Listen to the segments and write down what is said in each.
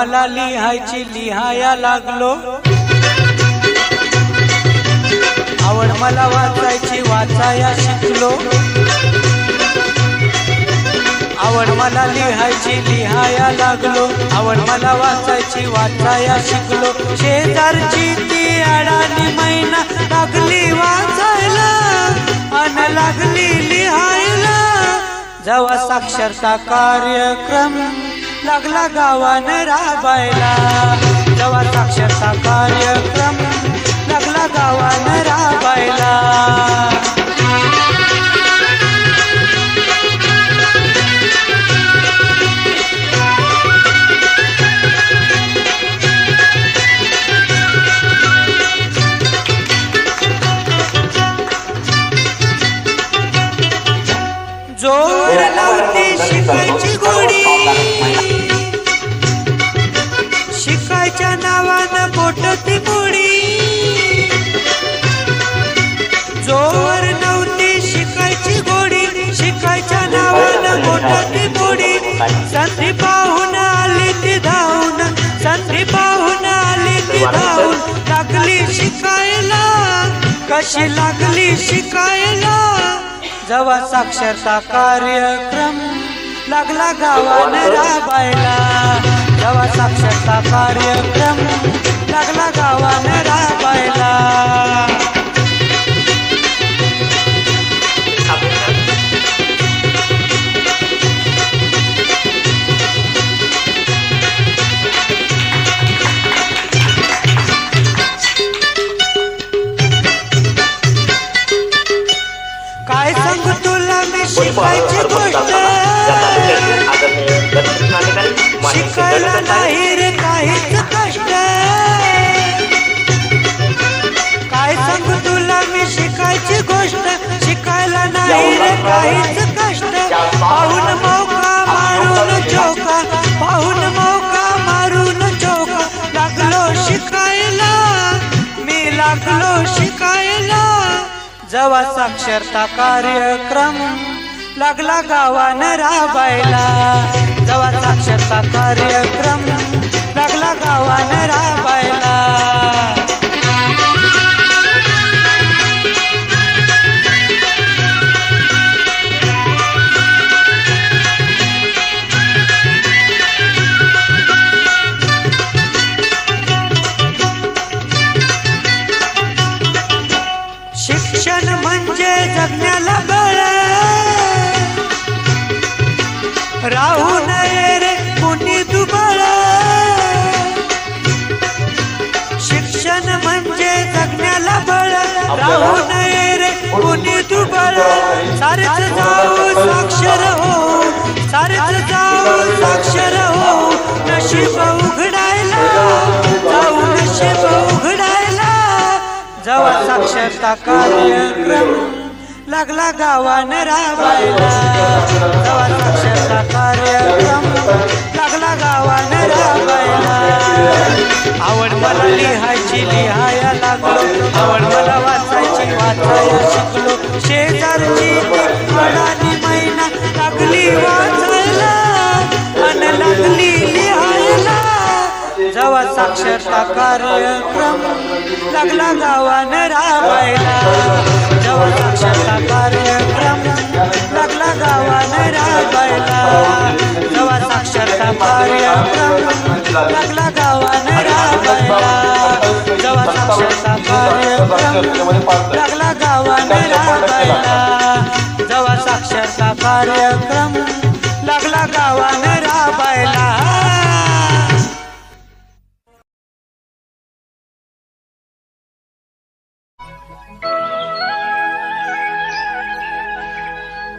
मला लिहायची लिहाया लागलो. आवड मला वाचायची वाचाया शिकलो. आवड मला लिहायची लिहाया लागलो. आवड मला वाचायची वाचाया शिकलो. शेजारची ती अडाणी मैना लागली वाचायला अन लागली लिहायला. जवा साक्षरता कार्यक्रम. लागला गावानं राबायला. जेव्हा साक्षरता कार्यक्रम लागला गावानं राबायला. धावून लागली शिकायला. कशी लागली शिकायला? जेव्हा साक्षरता कार्यक्रम लागला गावानं राबायला. जवा साक्षरता कार्यक्रम लागला गावानं राबायला. शिकायची गोष्ट. शिकायला नाही रे काहीच कष्ट. काय सांगू तुला मी शिकायची गोष्ट? शिकायला नाही रे काहीच कष्ट. पाहून मौका मारून चौका पाहून मौका मारून चौका लागलो शिकायला. मी लागलो शिकायला. जेव्हा साक्षरता कार्यक्रम. लागला गावानं राबायला. जवा साक्षरता कार्यक्रम लागला गावानं राबायला. राहू नये रे कुणी दुबळ. शिक्षण म्हणजे जगण्याला बळ. राहू नये रे कुणी दुबळ. सारेच जाऊ साक्षर हो. सारेच जाऊ साक्षर हो. नशीब उघडायला. जाऊ नशीब उघडायला. जेव्हा साक्षरता कार्यक्रम. लागला गावान राबायला. जेव्हा साक्षरता कार्यक्रम लागला गावान राबायला. आवड मला लिहायची लिहाया लागलो. आवड मला वाचायची वाचायला शिकलो. शेजारची ती अडाणी मैना लागली वाचायला. अन लागली लिहायला. जेव्हा साक्षरता कार्यक्रम लागला गावान राबायला. जेव्हा साक्षरता कार्यक्रम लागला गावानं राबायला जेव्हा साक्षरता कार्यक्रम लागला गावानं राबायला जेव्हा साक्षरता कार्यक्रम लागला गावानं राबायला जेव्हा साक्षरता कार्यक्रम लागला गावानं राबायला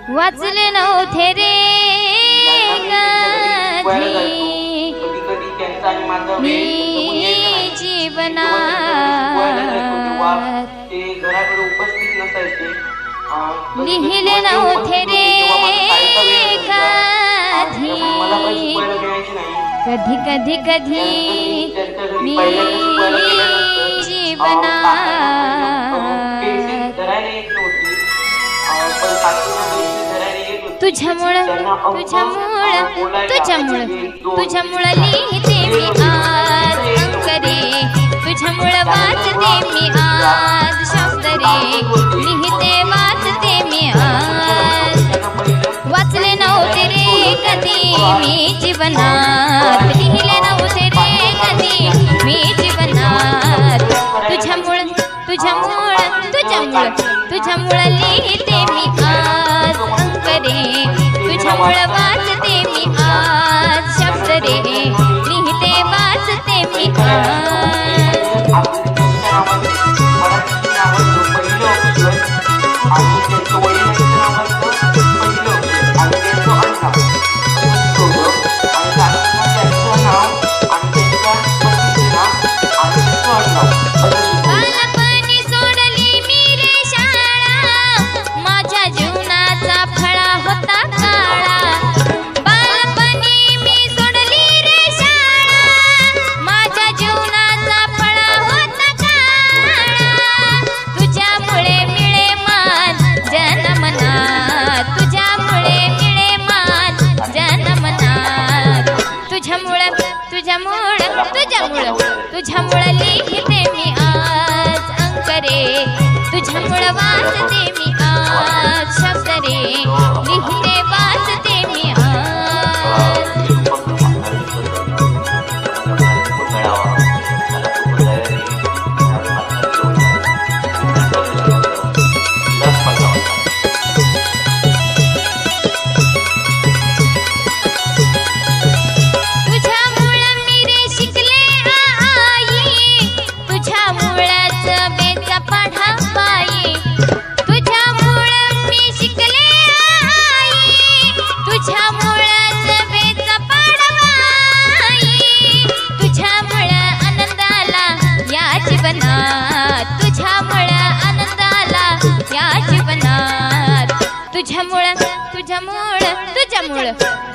वाचले नव्हते रे मी जीवनात लिहिले नव्हते रे कधी कधी कधी कधी मी जीवनात तुझ्यामुळं तुझ्यामुळं तुझ्यामुळं तुझ्यामुळं लिहिते मी आज अंकरे तुझ्यामुळं वाचते मी आज शब्द रे लिहिते वाचते मी आज. वाचले नव्हते रे कधी मी जीवनात. लिहिले नव्हते रे कधी मी जीवनात. तुझ्यामुळं तुझ्यामुळं तुझ्यामुळं तुझ्यामुळं लिहिते मी உழவா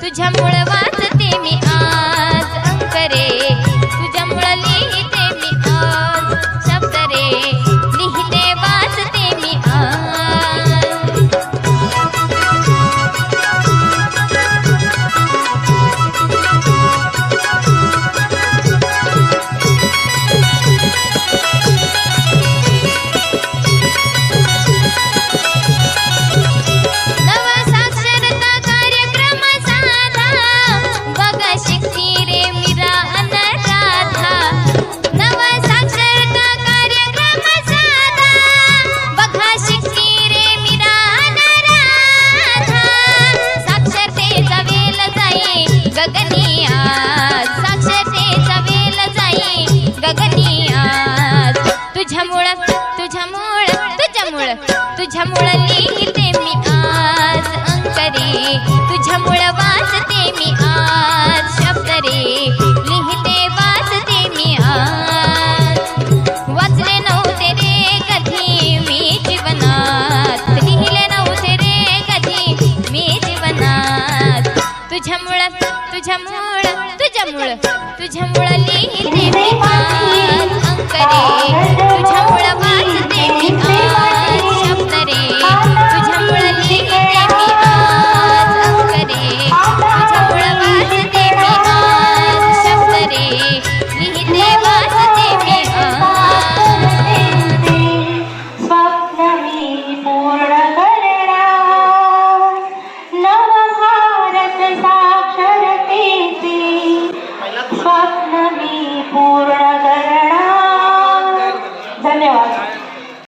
तुझ्यामुळे तुझ्यामुळं लिहिले अंकरे तुझ्या